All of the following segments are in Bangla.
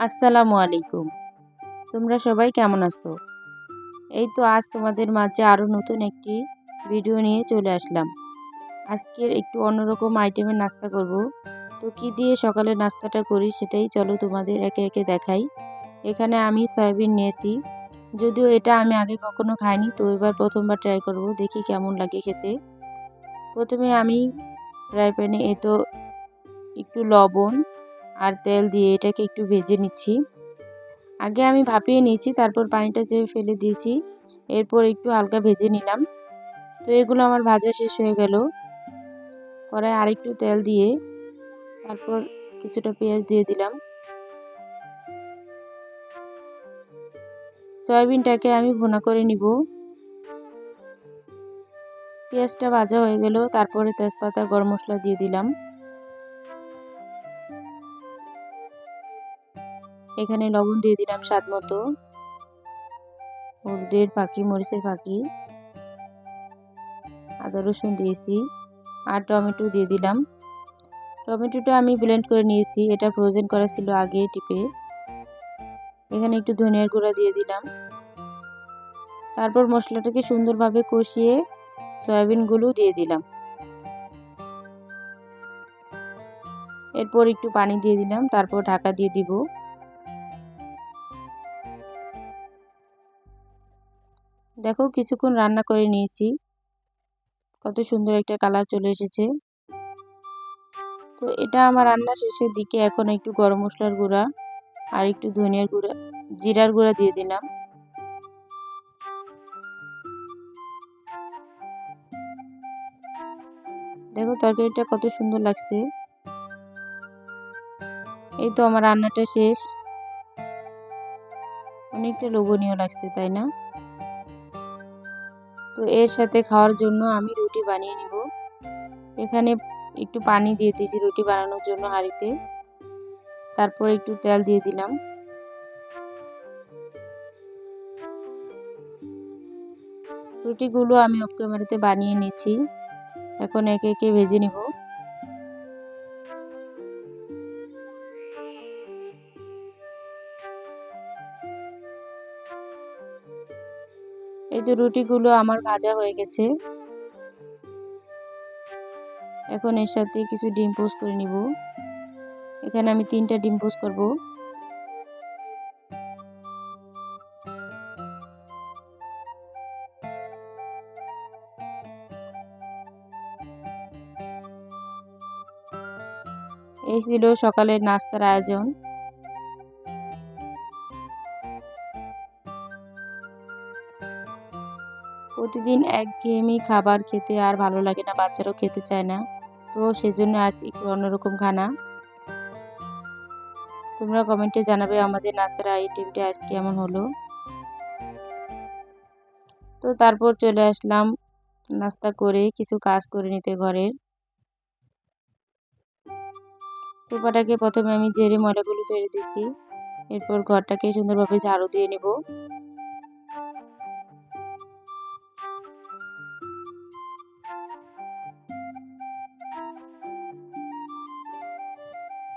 আসসালামু আলাইকুম। তোমরা সবাই কেমন আছো? এই তো আজ তোমাদের মাঝে আরও নতুন একটি ভিডিও নিয়ে চলে আসলাম। আজকের একটু অন্যরকম আইটেমের নাস্তা করব। তো কি দিয়ে সকালে নাস্তাটা করি সেটাই চলো তোমাদের একে একে দেখাই। এখানে আমি সয়াবিন নিয়েছি। যদিও এটা আমি আগে কখনো খাইনি, তো এবার প্রথমবার ট্রাই করব, দেখি কেমন লাগে খেতে। প্রথমে আমি ফ্রাই প্যানে এ তো একটু লবণ আর তেল দিয়ে এটাকে একটু ভেজে নিচ্ছি। আগে আমি ভাপিয়ে নিয়েছি, তারপর পানিটা যে ফেলে দিয়েছি, এরপর একটু হালকা ভেজে নিলাম। তো এগুলো আমার ভাজা শেষ হয়ে গেল। কড়াই আরেকটু তেল দিয়ে তারপর কিছুটা পেঁয়াজ দিয়ে দিলাম। সয়াবিনটাকে আমি ভুনা করে নিব। পেঁয়াজটা ভাজা হয়ে গেল, তারপরে তেজপাতা, গরম মশলা দিয়ে দিলাম। এখানে লবণ দিয়ে দিলাম স্বাদ মতো। হলুদের ফাঁকি মরিচের পাখি। আদা, রসুন দিয়েছি। আর টমেটো দিয়ে দিলাম। টমেটোটা আমি ব্লেন্ড করে নিয়েছি। এটা ফ্রোজেন করা ছিল আগে টিপে। এখানে একটু ধনিয়ার গুঁড়া দিয়ে দিলাম। তারপর মশলাটাকে সুন্দরভাবে কষিয়ে সয়াবিনগুলো দিয়ে দিলাম। এরপর একটু পানি দিয়ে দিলাম। তারপর ঢাকা দিয়ে দিব। দেখো কিছুক্ষণ রান্না করে নিয়েছি। কত সুন্দর একটা কালার চলে এসেছে। তো এটা আমার রান্না শেষের দিকে এখন একটু গরম মশলার গুঁড়া আর একটু ধনিয়ার গুঁড়া, জিরার গুঁড়া দিয়ে দিলাম। দেখো তরকারিটা কত সুন্দর লাগছে। এই তো আমার রান্নাটা শেষ। অনেকটা লোভনীয় লাগছে, তাই না? তো এর সাথে খাওয়ার জন্য আমি রুটি বানিয়ে নিব। এখানে একটু পানি দিয়ে দিয়েছি রুটি বানানোর জন্য হাঁড়িতে। তারপর একটু তেল দিয়ে দিলাম। রুটিগুলো আমি অফ ক্যামেরাতে বানিয়ে নিয়েছি এখন একে একে ভেজে নিব। এই তো রুটিগুলো আমার ভাজা হয়ে গেছে। এখন এর সাথে কিছু ডিম পোস্ট করে নিব। এখানে আমি তিনটা ডিম পোস্ট করব। এই ছিল সকালের নাস্তার আয়োজন। প্রতিদিন এক একঘেয়েমি খাবার খেতে আর ভালো লাগে না, বাচ্চারাও খেতে চায় না। তো সেজন্য আজ একটু অন্যরকম খানা। তোমরা কমেন্টে জানাবে আমাদের নাস্তার আইটেমটা আজ কেমন হলো। তো তারপর চলে আসলাম নাস্তা করে, কিছু কাজ করে নিতে ঘরের সোফাটাকে প্রথমে আমি জেরে ময়লাগুলো ফেলে দিচ্ছি এরপর ঘরটাকে সুন্দরভাবে ঝাড়ু দিয়ে নেব।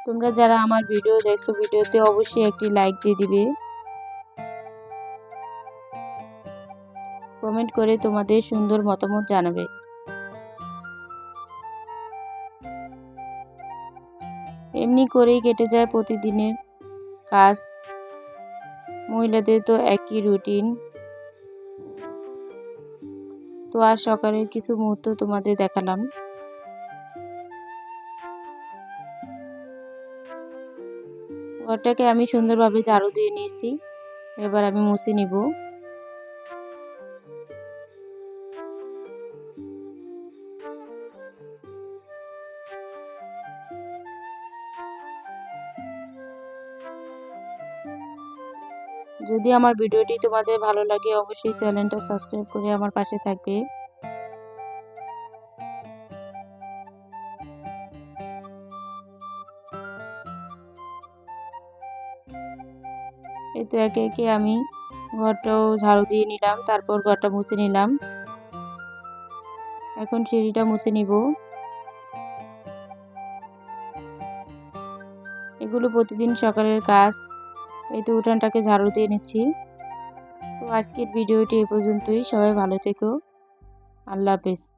তোমরা যারা আমার ভিডিও দেখছ, ভিডিওতে অবশ্যই একটি লাইক দিয়ে দিবে। কমেন্ট করে তোমাদের সুন্দর মতামত জানাবে। এমনি করেই কেটে যায় প্রতিদিনের কাজ। মহিলাদের তো একই রুটিন তো আর সকালের কিছু মুহূর্ত তোমাদের দেখালাম। ঘরটাকে আমি সুন্দরভাবে ঝাড়ু দিয়ে নিয়েছি। এবার আমি মুছে নিব। যদি আমার ভিডিওটি তোমাদের ভালো লাগে, অবশ্যই চ্যানেলটা সাবস্ক্রাইব করে আমার পাশে থাকবে। এই তো একে একে আমি ঘরটাও ঝাড়ু দিয়ে নিলাম, তারপর ঘরটা মুছে নিলাম। এখন সিঁড়িটা মুছে নিব। এগুলো প্রতিদিন সকালের কাজ। এই তো উঠানটাকে ঝাড়ু দিয়ে নিচ্ছি। তো আজকের ভিডিওটি এ পর্যন্তই। সবাই ভালো থেকো। আল্লাহ হাফেজ।